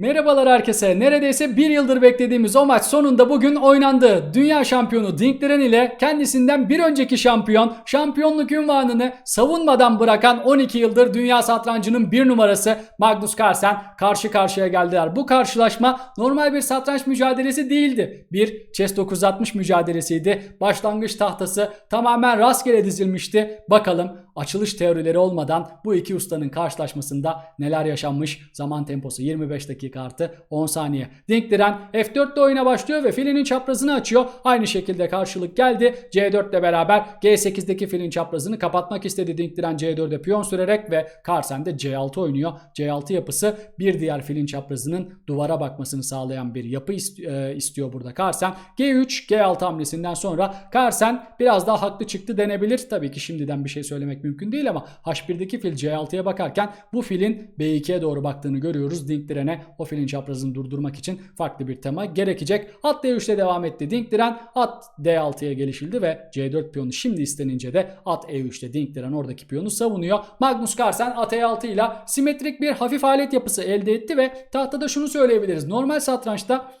Merhabalar herkese. Neredeyse bir yıldır beklediğimiz o maç sonunda bugün oynandı. Dünya şampiyonu Dinkleren ile kendisinden bir önceki şampiyon, şampiyonluk ünvanını savunmadan bırakan 12 yıldır dünya satrancının bir numarası Magnus Carlsen karşı karşıya geldiler. Bu karşılaşma normal bir satranç mücadelesi değildi. Bir Chess 960 mücadelesiydi. Başlangıç tahtası tamamen rastgele dizilmişti. Bakalım açılış teorileri olmadan bu iki ustanın karşılaşmasında neler yaşanmış? Zaman temposu 25 dakika artı 10 saniye. Dinkdiren F4'te oyuna başlıyor ve filinin çaprazını açıyor. Aynı şekilde karşılık geldi. C4 ile beraber G8'deki filin çaprazını kapatmak istedi Dinkdiren C4'e piyon sürerek ve Carlsen de C6 oynuyor. C6 yapısı bir diğer filin çaprazının duvara bakmasını sağlayan bir yapı ist- e, istiyor burada Carlsen. G3, G6 hamlesinden sonra Carlsen biraz daha haklı çıktı denebilir. Tabii ki şimdiden bir şey söylemek mümkün değil ama H1'deki fil C6'ya bakarken bu filin B2'ye doğru baktığını görüyoruz. Dinkdiren'e o filin çaprazını durdurmak için farklı bir tema gerekecek. At D3'te devam etti Dinkdiren. At D6'ya gelişildi ve C4 piyonu şimdi istenince de at E3'te Dinkdiren oradaki piyonu savunuyor. Magnus Carlsen at E6 ile simetrik bir hafif alet yapısı elde etti ve tahtada şunu söyleyebiliriz. Normal satrançta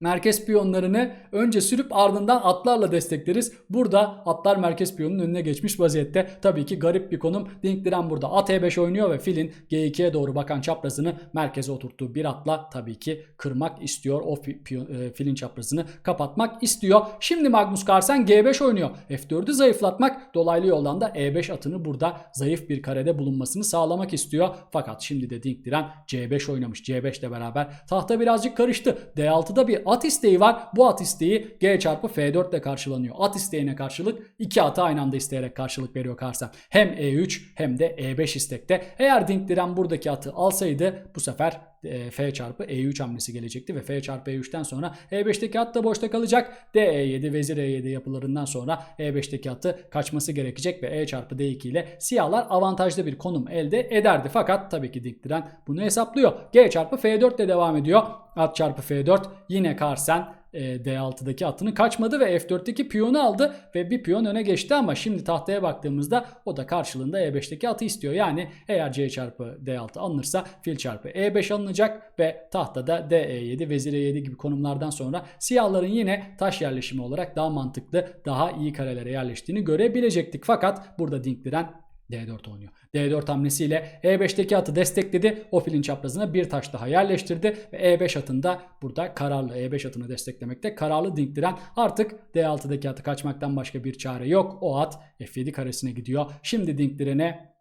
merkez piyonlarını önce sürüp ardından atlarla destekleriz. Burada atlar merkez piyonun önüne geçmiş vaziyette. Tabii ki garip bir konum. Dinkdiren burada at e5 oynuyor ve filin G2'ye doğru bakan çaprazını merkeze oturttuğu bir atla tabii ki kırmak istiyor. O piyon- e, filin çaprazını kapatmak istiyor. Şimdi Magnus Carlsen G5 oynuyor. F4'ü zayıflatmak dolaylı yoldan da E5 atını burada zayıf bir karede bulunmasını sağlamak istiyor. Fakat şimdi de Dinkdiren C5 oynamış. C5 ile beraber tahta birazcık karıştı. D6'da bir at isteği var. Bu at isteği G çarpı F4 ile karşılanıyor. At isteğine karşılık iki atı aynı anda isteyerek karşılık veriyor Carlsen. Hem E3 hem de E5 istekte. Eğer Dinkdiren buradaki atı alsaydı bu sefer e, F çarpı E3 hamlesi gelecekti ve F çarpı E3'ten sonra E5'teki at da boşta kalacak. D E7 vezir E7 yapılarından sonra E5'teki atı kaçması gerekecek ve E çarpı D2 ile siyahlar avantajlı bir konum elde ederdi. Fakat tabii ki Dinkdiren bunu hesaplıyor. G çarpı F4 ile devam ediyor. At çarpı F4 yine Carlsen e, D6'daki atını kaçmadı ve F4'teki piyonu aldı ve bir piyon öne geçti ama şimdi tahtaya baktığımızda o da karşılığında E5'teki atı istiyor. Yani eğer C çarpı D6 alınırsa fil çarpı E5 alınacak ve tahtada DE7, vezir E7 gibi konumlardan sonra siyahların yine taş yerleşimi olarak daha mantıklı, daha iyi karelere yerleştiğini görebilecektik. Fakat burada Dinkdiren D4 oynuyor. D4 hamlesiyle E5'teki atı destekledi. O filin çaprazına bir taş daha yerleştirdi ve E5 atında burada kararlı E5 atını desteklemekte kararlı Dinkdiren artık D6'daki atı kaçmaktan başka bir çare yok. O at F7 karesine gidiyor. Şimdi Dinkdiren'e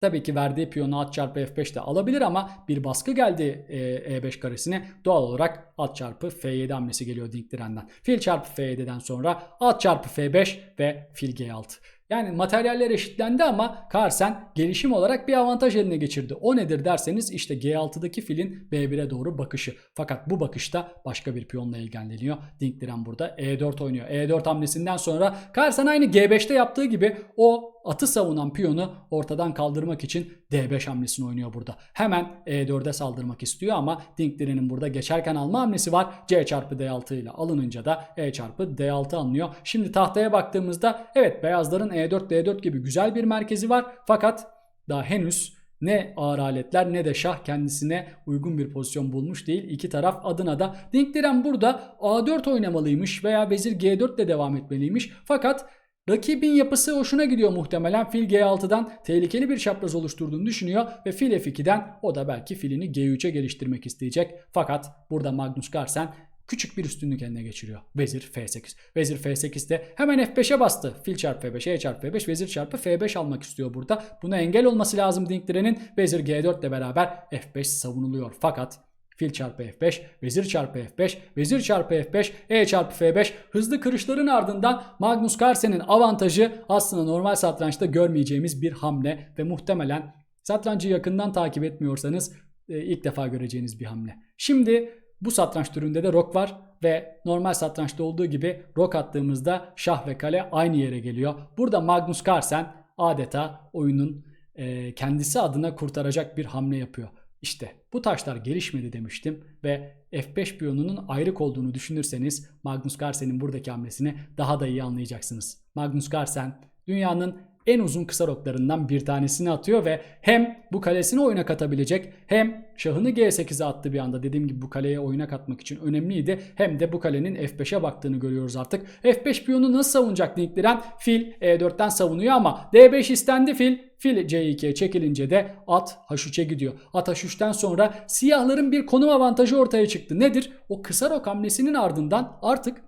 Tabii ki verdiği piyonu at çarpı F5 de alabilir ama bir baskı geldi e, E5 karesine. Doğal olarak at çarpı F7 hamlesi geliyor Dinkdiren'den. Fil çarpı F7'den sonra at çarpı F5 ve fil G6. Yani materyaller eşitlendi ama Carlsen gelişim olarak bir avantaj eline geçirdi. O nedir derseniz işte G6'daki filin B1'e doğru bakışı. Fakat bu bakışta başka bir piyonla ilgileniyor. Dinkdiren burada E4 oynuyor. E4 hamlesinden sonra Carlsen aynı G5'te yaptığı gibi o atı savunan piyonu ortadan kaldırmak için D5 hamlesini oynuyor burada. Hemen E4'e saldırmak istiyor ama Dinkdiren'in burada geçerken alma hamlesi var. C çarpı D6 ile alınınca da E çarpı D6 alınıyor. Şimdi tahtaya baktığımızda evet beyazların E4 D4 gibi güzel bir merkezi var. Fakat daha henüz ne ağır aletler ne de şah kendisine uygun bir pozisyon bulmuş değil. İki taraf adına da Dinkdiren burada A4 oynamalıymış veya vezir G4 ile devam etmeliymiş. Fakat Rakibin yapısı hoşuna gidiyor muhtemelen. Fil G6'dan tehlikeli bir çapraz oluşturduğunu düşünüyor ve fil F2'den o da belki filini G3'e geliştirmek isteyecek. Fakat burada Magnus Carlsen küçük bir üstünlük eline geçiriyor. Vezir F8. Vezir F8'de hemen F5'e bastı. Fil çarpı F5, E çarpı F5, vezir çarpı F5 almak istiyor burada. Buna engel olması lazım Dinkdiren'in. Vezir G4 ile beraber F5 savunuluyor. Fakat Fil çarpı F5, vezir çarpı F5, vezir çarpı F5, E çarpı F5 hızlı kırışların ardından Magnus Carlsen'in avantajı aslında normal satrançta görmeyeceğimiz bir hamle ve muhtemelen satrancı yakından takip etmiyorsanız e, ilk defa göreceğiniz bir hamle. Şimdi bu satranç türünde de rok var ve normal satrançta olduğu gibi rok attığımızda şah ve kale aynı yere geliyor. Burada Magnus Carlsen adeta oyunun e, kendisi adına kurtaracak bir hamle yapıyor. İşte bu taşlar gelişmedi demiştim ve F5 piyonunun ayrık olduğunu düşünürseniz Magnus Carlsen'in buradaki hamlesini daha da iyi anlayacaksınız. Magnus Carlsen dünyanın en uzun kısa roklarından bir tanesini atıyor ve hem bu kalesini oyuna katabilecek hem şahını G8'e attı bir anda. Dediğim gibi bu kaleye oyuna katmak için önemliydi. Hem de bu kalenin F5'e baktığını görüyoruz artık. F5 piyonu nasıl savunacak Dinkliren? Fil E4'ten savunuyor ama D5 istendi fil. Fil C2'ye çekilince de at H3'e gidiyor. At H3'ten sonra siyahların bir konum avantajı ortaya çıktı. Nedir? O kısa rok hamlesinin ardından artık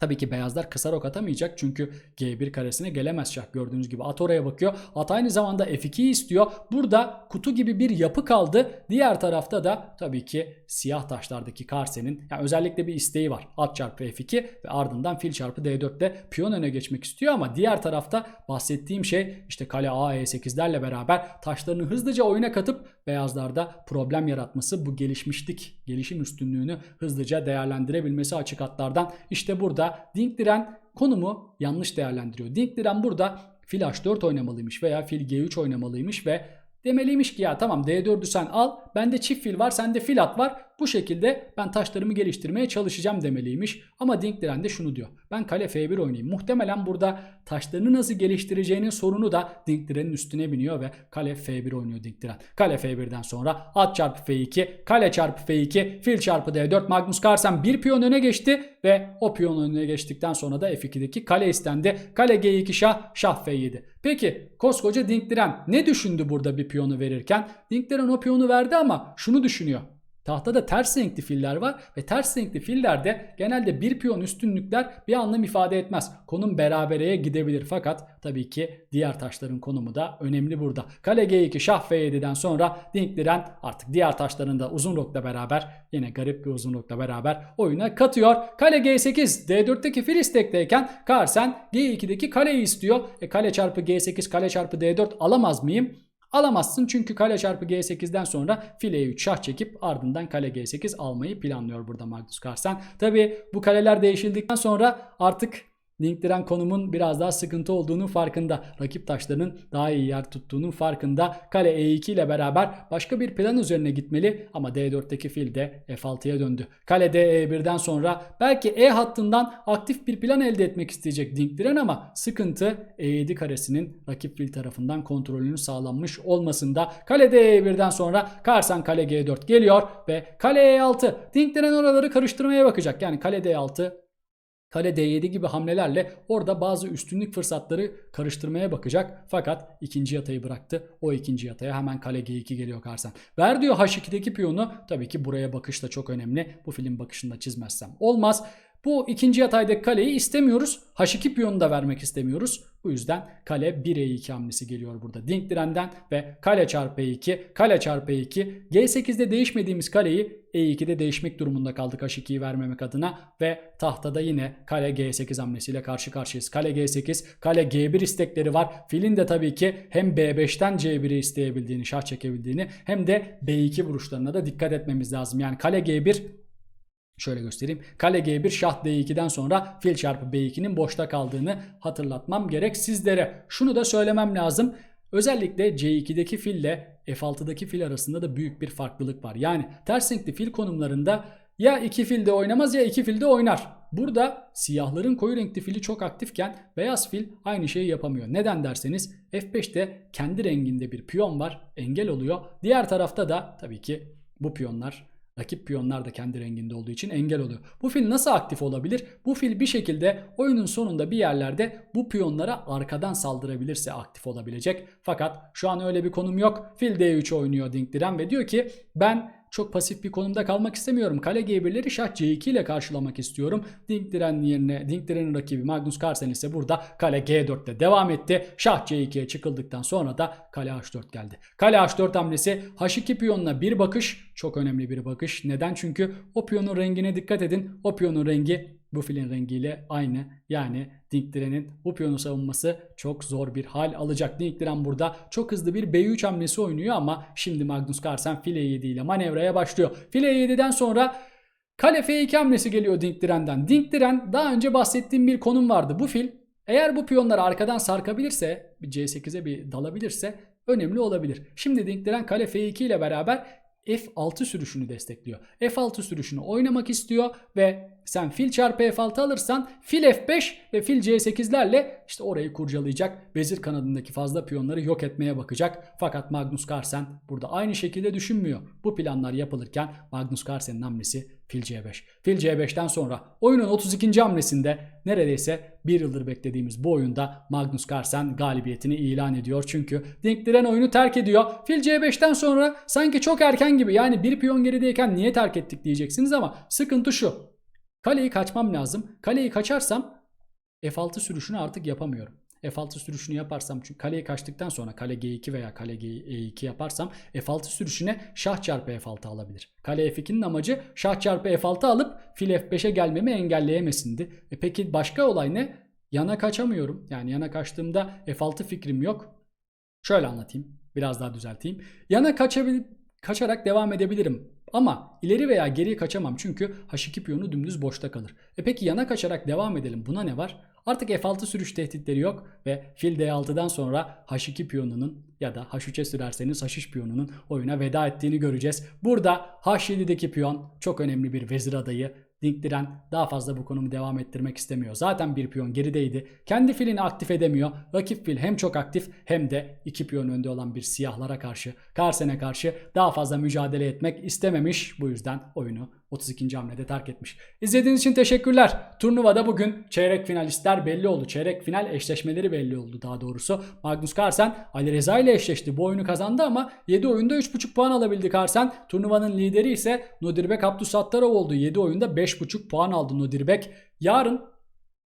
Tabii ki beyazlar kısa rok atamayacak çünkü G1 karesine gelemez şah. Gördüğünüz gibi at oraya bakıyor. At aynı zamanda F2'yi istiyor. Burada kutu gibi bir yapı kaldı. Diğer tarafta da tabii ki siyah taşlardaki Karsen'in yani özellikle bir isteği var. At çarpı F2 ve ardından fil çarpı D4'te piyon öne geçmek istiyor ama diğer tarafta bahsettiğim şey işte kale A E8'lerle beraber taşlarını hızlıca oyuna katıp beyazlarda problem yaratması bu gelişmişlik, gelişim üstünlüğünü hızlıca değerlendirebilmesi açık hatlardan. İşte burada Dinkdiren konumu yanlış değerlendiriyor. Dinkdiren burada fil H4 oynamalıymış veya fil G3 oynamalıymış ve demeliymiş ki ya tamam D4'ü sen al bende çift fil var sende fil at var bu şekilde ben taşlarımı geliştirmeye çalışacağım demeliymiş. Ama Dinkdiren de şunu diyor. Ben kale F1 oynayayım. Muhtemelen burada taşlarını nasıl geliştireceğinin sorunu da Dinkdiren'in üstüne biniyor ve kale F1 oynuyor Dinkdiren. Kale F1'den sonra at çarpı F2, kale çarpı F2, fil çarpı D4. Magnus Carlsen bir piyon öne geçti ve o piyon önüne geçtikten sonra da F2'deki kale istendi. Kale G2 şah, şah F7. Peki koskoca Dinkdiren ne düşündü burada bir piyonu verirken? Dinkdiren o piyonu verdi ama şunu düşünüyor. Tahtada ters renkli filler var ve ters renkli fillerde genelde bir piyon üstünlükler bir anlam ifade etmez. Konum berabereye gidebilir fakat tabii ki diğer taşların konumu da önemli burada. Kale G2 şah F7'den sonra Dinkliren artık diğer taşların da uzun rokla beraber yine garip bir uzun rokla beraber oyuna katıyor. Kale G8 D4'teki fil istekteyken Carlsen G2'deki kaleyi istiyor. E kale çarpı G8 kale çarpı D4 alamaz mıyım? Alamazsın çünkü kale çarpı G8'den sonra file 3 şah çekip ardından kale G8 almayı planlıyor burada Magnus Carlsen. Tabi bu kaleler değişildikten sonra artık Linkdiren konumun biraz daha sıkıntı olduğunun farkında. Rakip taşlarının daha iyi yer tuttuğunun farkında. Kale E2 ile beraber başka bir plan üzerine gitmeli ama D4'teki fil de F6'ya döndü. Kale D1'den sonra belki E hattından aktif bir plan elde etmek isteyecek Linkdiren ama sıkıntı E7 karesinin rakip fil tarafından kontrolünün sağlanmış olmasında. Kale D1'den sonra Karsan kale G4 geliyor ve kale E6. Linkdiren oraları karıştırmaya bakacak. Yani kale D6 kale D7 gibi hamlelerle orada bazı üstünlük fırsatları karıştırmaya bakacak. Fakat ikinci yatayı bıraktı. O ikinci yataya hemen kale G2 geliyor Karsen. Ver diyor H2'deki piyonu. Tabii ki buraya bakış da çok önemli. Bu film bakışında çizmezsem olmaz. Bu ikinci yataydaki kaleyi istemiyoruz. H2 piyonu da vermek istemiyoruz. Bu yüzden kale 1E2 hamlesi geliyor burada Dinkdiren'den ve kale çarpı E2, kale çarpı E2. G8'de değişmediğimiz kaleyi E2'de değişmek durumunda kaldık H2'yi vermemek adına ve tahtada yine kale G8 hamlesiyle karşı karşıyayız. Kale G8, kale G1 istekleri var. Filin de tabii ki hem B5'ten C1'i isteyebildiğini, şah çekebildiğini hem de B2 vuruşlarına da dikkat etmemiz lazım. Yani kale G1 Şöyle göstereyim. Kale G1 şah D2'den sonra fil çarpı B2'nin boşta kaldığını hatırlatmam gerek sizlere. Şunu da söylemem lazım. Özellikle C2'deki fille F6'daki fil arasında da büyük bir farklılık var. Yani ters renkli fil konumlarında ya iki fil de oynamaz ya iki fil de oynar. Burada siyahların koyu renkli fili çok aktifken beyaz fil aynı şeyi yapamıyor. Neden derseniz F5'te kendi renginde bir piyon var engel oluyor. Diğer tarafta da tabii ki bu piyonlar Rakip piyonlar da kendi renginde olduğu için engel oluyor. Bu fil nasıl aktif olabilir? Bu fil bir şekilde oyunun sonunda bir yerlerde bu piyonlara arkadan saldırabilirse aktif olabilecek. Fakat şu an öyle bir konum yok. Fil D3 oynuyor Dinkdiren ve diyor ki ben çok pasif bir konumda kalmak istemiyorum. Kale G1'leri şah C2 ile karşılamak istiyorum. Dinkdiren yerine Dinkdiren'in rakibi Magnus Carlsen ise burada kale G4'te devam etti. Şah C2'ye çıkıldıktan sonra da kale H4 geldi. Kale H4 hamlesi H2 piyonuna bir bakış. Çok önemli bir bakış. Neden? Çünkü o piyonun rengine dikkat edin. O piyonun rengi bu filin rengiyle aynı. Yani Dinkdiren'in bu piyonu savunması çok zor bir hal alacak. Dinkdiren burada çok hızlı bir B3 hamlesi oynuyor ama şimdi Magnus Carlsen file 7 ile manevraya başlıyor. File 7'den sonra kale F2 hamlesi geliyor Dinkdiren'den. Dinkdiren daha önce bahsettiğim bir konum vardı. Bu fil eğer bu piyonları arkadan sarkabilirse, bir C8'e bir dalabilirse önemli olabilir. Şimdi Dinkdiren kale F2 ile beraber F6 sürüşünü destekliyor. F6 sürüşünü oynamak istiyor ve sen fil çarpı F6 alırsan fil F5 ve fil C8'lerle işte orayı kurcalayacak. Vezir kanadındaki fazla piyonları yok etmeye bakacak. Fakat Magnus Carlsen burada aynı şekilde düşünmüyor. Bu planlar yapılırken Magnus Carlsen'in hamlesi fil C5. Fil C5'ten sonra oyunun 32. hamlesinde neredeyse bir yıldır beklediğimiz bu oyunda Magnus Carlsen galibiyetini ilan ediyor. Çünkü Dinkliren oyunu terk ediyor. Fil C5'ten sonra sanki çok erken gibi yani bir piyon gerideyken niye terk ettik diyeceksiniz ama sıkıntı şu. Kaleyi kaçmam lazım. Kaleyi kaçarsam F6 sürüşünü artık yapamıyorum. F6 sürüşünü yaparsam çünkü kaleyi kaçtıktan sonra kale G2 veya kale E2 yaparsam F6 sürüşüne şah çarpı F6 alabilir. Kale F2'nin amacı şah çarpı F6 alıp fil F5'e gelmemi engelleyemesindi. E peki başka olay ne? Yana kaçamıyorum. Yani yana kaçtığımda F6 fikrim yok. Şöyle anlatayım. Biraz daha düzelteyim. Yana kaçabil kaçarak devam edebilirim. Ama ileri veya geriye kaçamam çünkü H2 piyonu dümdüz boşta kalır. E peki yana kaçarak devam edelim. Buna ne var? Artık F6 sürüş tehditleri yok ve fil D6'dan sonra H2 piyonunun ya da H3'e sürerseniz H3 piyonunun oyuna veda ettiğini göreceğiz. Burada H7'deki piyon çok önemli bir vezir adayı. Dinkliren daha fazla bu konumu devam ettirmek istemiyor. Zaten bir piyon gerideydi. Kendi filini aktif edemiyor. Rakip fil hem çok aktif hem de iki piyon önde olan bir siyahlara karşı, Karsen'e karşı daha fazla mücadele etmek istememiş. Bu yüzden oyunu 32. hamlede terk etmiş. İzlediğiniz için teşekkürler. Turnuvada bugün çeyrek finalistler belli oldu. Çeyrek final eşleşmeleri belli oldu daha doğrusu. Magnus Carlsen Ali Reza ile eşleşti. Bu oyunu kazandı ama 7 oyunda 3.5 puan alabildi Carlsen. Turnuvanın lideri ise Nodirbek Abdusattarov oldu. 7 oyunda 5.5 puan aldı Nodirbek. Yarın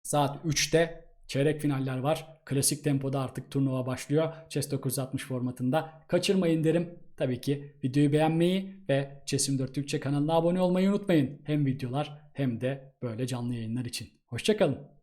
saat 3'te çeyrek finaller var. Klasik tempoda artık turnuva başlıyor. Chess 960 formatında. Kaçırmayın derim. Tabii ki videoyu beğenmeyi ve Chess24 Türkçe kanalına abone olmayı unutmayın. Hem videolar hem de böyle canlı yayınlar için. Hoşçakalın.